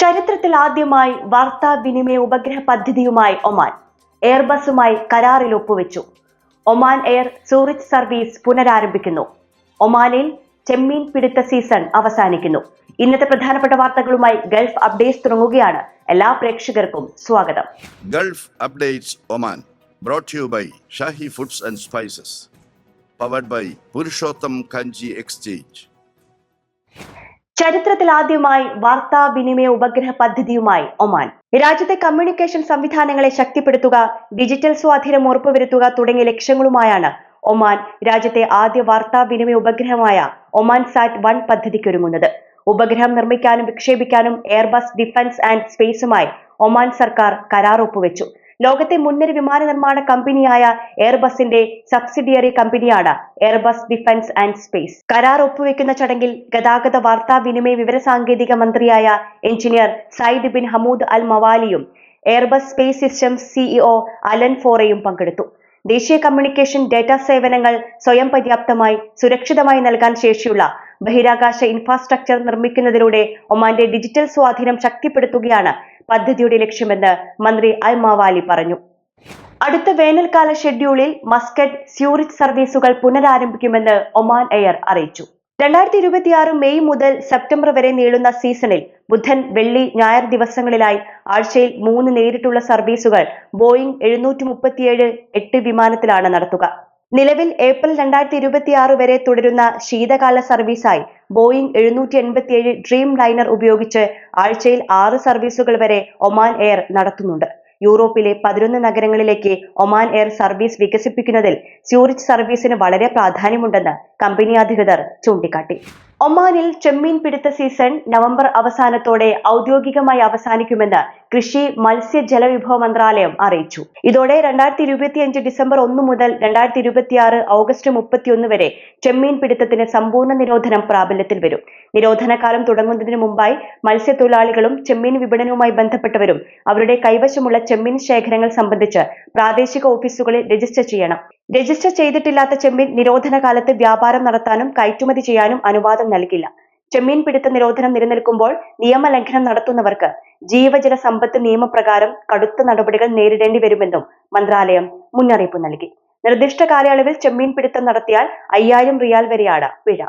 ചരിത്രത്തിൽ ആദ്യമായി വാർത്താവിനിമയ ഉപഗ്രഹ പദ്ധതിയുമായി ഒമാൻ. എയർബസുമായി കരാറിൽ ഒപ്പുവെച്ചു. ഒമാൻ എയർ സൂറിച്ച് സർവീസ് പുനരാരംഭിക്കുന്നു. ഒമാനിൽ ചെമ്മീൻ പിടുത്ത സീസൺ അവസാനിക്കുന്നു. ഇന്നത്തെ പ്രധാനപ്പെട്ട വാർത്തകളുമായി ഗൾഫ് അപ്ഡേറ്റ്സ് തുടങ്ങുകയാണ്. എല്ലാ പ്രേക്ഷകർക്കും സ്വാഗതം. Gulf updates Oman brought you by Shahi foods and spices powered by Purushottam Kanji exchange. ചരിത്രത്തിൽ ആദ്യമായി വാർത്താവിനിമയ ഉപഗ്രഹ പദ്ധതിയുമായി ഒമാൻ. രാജ്യത്തെ കമ്മ്യൂണിക്കേഷൻ സംവിധാനങ്ങളെ ശക്തിപ്പെടുത്തുക ഡിജിറ്റൽ സ്വാധീനം ഉറപ്പുവരുത്തുക തുടങ്ങിയ ലക്ഷ്യങ്ങളുമായാണ് ഒമാൻ രാജ്യത്തെ ആദ്യ വാർത്താവിനിമയ ഉപഗ്രഹമായ ഒമാൻ സാറ്റ് വൺ പദ്ധതിക്കൊരുങ്ങുന്നത് ഉപഗ്രഹം നിർമ്മിക്കാനും വിക്ഷേപിക്കാനും എയർബസ് ഡിഫൻസ് ആൻഡ് സ്പേസുമായി ഒമാൻ സർക്കാർ കരാർ ഒപ്പുവെച്ചു. ലോകത്തെ മുൻനിര വിമാന നിർമ്മാണ കമ്പനിയായ എയർബസിന്റെ സബ്സിഡിയറി കമ്പനിയാണ് എയർബസ് ഡിഫൻസ് ആൻഡ് സ്പേസ്. കരാർ ഒപ്പുവെക്കുന്ന ചടങ്ങിൽ ഗതാഗത വാർത്താവിനിമയ വിവരസാങ്കേതിക മന്ത്രിയായ engineer Sayyid bin Hamood al മവാലിയും Airbus space systems CEO Alan ഫോറയും പങ്കെടുത്തു. ദേശീയ കമ്മ്യൂണിക്കേഷൻ ഡാറ്റ സേവനങ്ങൾ സ്വയം പര്യാപ്തമായി സുരക്ഷിതമായി നൽകാൻ ശേഷിയുള്ള ബഹിരാകാശ ഇൻഫ്രാസ്ട്രക്ചർ നിർമ്മിക്കുന്നതിലൂടെ ഒമാന്റെ ഡിജിറ്റൽ സ്വാധീനം ശക്തിപ്പെടുത്തുകയാണ് പദ്ധതിയുടെ ലക്ഷ്യമെന്ന് മന്ത്രി അൽ പറഞ്ഞു. അടുത്ത വേനൽക്കാല ഷെഡ്യൂളിൽ മസ്കറ്റ് സ്യൂറിച്ച് സർവീസുകൾ പുനരാരംഭിക്കുമെന്ന് ഒമാൻ എയർ അറിയിച്ചു. രണ്ടായിരത്തി ഇരുപത്തിയാറ് മെയ് മുതൽ സെപ്റ്റംബർ വരെ നീളുന്ന സീസണിൽ ബുധൻ വെള്ളി ഞായർ ദിവസങ്ങളിലായി ആഴ്ചയിൽ മൂന്ന് നേരിട്ടുള്ള സർവീസുകൾ ബോയിംഗ് എഴുന്നൂറ്റി മുപ്പത്തിയേഴ് എട്ട് വിമാനത്തിലാണ് നടത്തുക. നിലവിൽ ഏപ്രിൽ രണ്ടായിരത്തി ഇരുപത്തിയാറ് വരെ തുടരുന്ന ശീതകാല സർവീസായി ബോയിംഗ് എഴുന്നൂറ്റി എൺപത്തിയേഴ് ഡ്രീം ലൈനർ ഉപയോഗിച്ച് ആഴ്ചയിൽ ആറ് സർവീസുകൾ വരെ ഒമാൻ എയർ നടത്തുന്നുണ്ട്. യൂറോപ്പിലെ പതിനൊന്ന് നഗരങ്ങളിലേക്ക് ഒമാൻ എയർ സർവീസ് വികസിപ്പിക്കുന്നതിൽ സ്യൂറിച്ച് സർവീസിന് വളരെ പ്രാധാന്യമുണ്ടെന്ന് കമ്പനി അധികൃതർ ചൂണ്ടിക്കാട്ടി. ഒമാനിൽ ചെമ്മീൻ പിടുത്ത സീസൺ നവംബർ അവസാനത്തോടെ ഔദ്യോഗികമായി അവസാനിക്കുമെന്ന് കൃഷി മത്സ്യ ജലവിഭവ മന്ത്രാലയം അറിയിച്ചു. ഇതോടെ രണ്ടായിരത്തി ഇരുപത്തിയഞ്ച് ഡിസംബർ ഒന്ന് മുതൽ രണ്ടായിരത്തി ഇരുപത്തിയാറ് ഓഗസ്റ്റ് മുപ്പത്തിയൊന്ന് വരെ ചെമ്മീൻ പിടുത്തത്തിന് സമ്പൂർണ നിരോധനം പ്രാബല്യത്തിൽ വരും. നിരോധനകാലം തുടങ്ങുന്നതിന് മുമ്പായി മത്സ്യത്തൊഴിലാളികളും ചെമ്മീൻ വിപണനവുമായി ബന്ധപ്പെട്ടവരും അവരുടെ കൈവശമുള്ള ചെമ്മീൻ ശേഖരങ്ങൾ സംബന്ധിച്ച് പ്രാദേശിക ഓഫീസുകളിൽ രജിസ്റ്റർ ചെയ്യണം. രജിസ്റ്റർ ചെയ്തിട്ടില്ലാത്ത ചെമ്മീൻ നിരോധന കാലത്ത് വ്യാപാരം നടത്താനും കയറ്റുമതി ചെയ്യാനും അനുവാദം നൽകില്ല. ചെമ്മീൻ പിടുത്ത നിരോധനം നിലനിൽക്കുമ്പോൾ നിയമലംഘനം നടത്തുന്നവർക്ക് ജീവജല സമ്പത്ത് നിയമപ്രകാരം കടുത്ത നടപടികൾ നേരിടേണ്ടി വരുമെന്നും മന്ത്രാലയം മുന്നറിയിപ്പ് നൽകി. നിർദ്ദിഷ്ട കാലയളവിൽ ചെമ്മീൻ പിടുത്തം നടത്തിയാൽ അയ്യായിരം റിയാൽ വരെയാണ് പിഴ.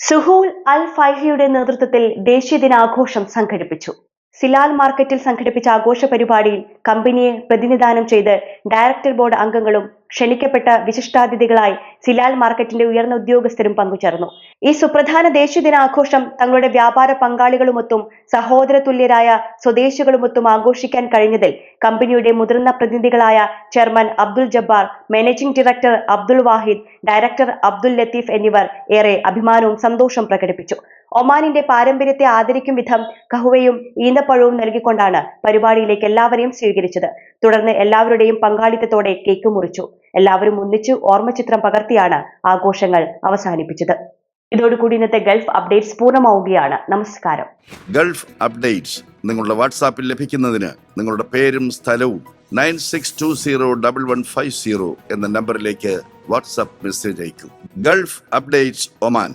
സുഹൂൽ അൽ ഫൈഹയുടെ നേതൃത്വത്തിൽ ദേശീയ ദിനാഘോഷം സംഘടിപ്പിച്ചു. സിലാൽ മാർക്കറ്റിൽ സംഘടിപ്പിച്ച ആഘോഷ പരിപാടിയിൽ കമ്പനിയെ പ്രതിനിധാനം ചെയ്ത് ഡയറക്ടർ ബോർഡ് അംഗങ്ങളും ക്ഷണിക്കപ്പെട്ട വിശിഷ്ടാതിഥികളായി സിലാൽ മാർക്കറ്റിന്റെ ഉയർന്ന ഉദ്യോഗസ്ഥരും പങ്കുചേർന്നു. ഈ സുപ്രധാന ദേശീയ ദിനാഘോഷം തങ്ങളുടെ വ്യാപാര പങ്കാളികളുമൊത്തും സഹോദര തുല്യരായ സ്വദേശികളുമൊത്തും ആഘോഷിക്കാൻ കഴിഞ്ഞതിൽ കമ്പനിയുടെ മുതിർന്ന പ്രതിനിധികളായ chairman Abdul Jabbar managing director Abdul Wahid director Abdul Latheef എന്നിവർ ഏറെ അഭിമാനവും സന്തോഷവും പ്രകടിപ്പിച്ചു. ഒമാനിന്റെ പാരമ്പര്യത്തെ ആദരിക്കും വിധം കഹുവയും ഈന്തപ്പഴവും നൽകിക്കൊണ്ടാണ് പരിപാടിയിലേക്ക് എല്ലാവരെയും സ്വീകരിച്ചത്. തുടർന്ന് എല്ലാവരുടെയും പങ്കാളിത്തത്തോടെ കേക്ക് മുറിച്ചു. എല്ലാവരും ഒന്നിച്ചു ഓർമ്മചിത്രം പകർത്തിയാണ് ആഘോഷങ്ങൾ അവസാനിപ്പിച്ചത്. ഇതോടുകൂടി ഇന്നത്തെ ഗൾഫ് അപ്ഡേറ്റ്സ് പൂർണമാവുകയാണ്. നമസ്കാരം. ഗൾഫ് അപ്ഡേറ്റ്സ് നിങ്ങളുടെ വാട്സാപ്പിൽ ലഭിക്കുന്നതിന് നിങ്ങളുടെ പേരും സ്ഥലവും nine six two zero double one five zero എന്ന നമ്പറിലേക്ക് വാട്സാപ്പ് മെസ്സേജ് അയക്കും. Gulf updates Oman.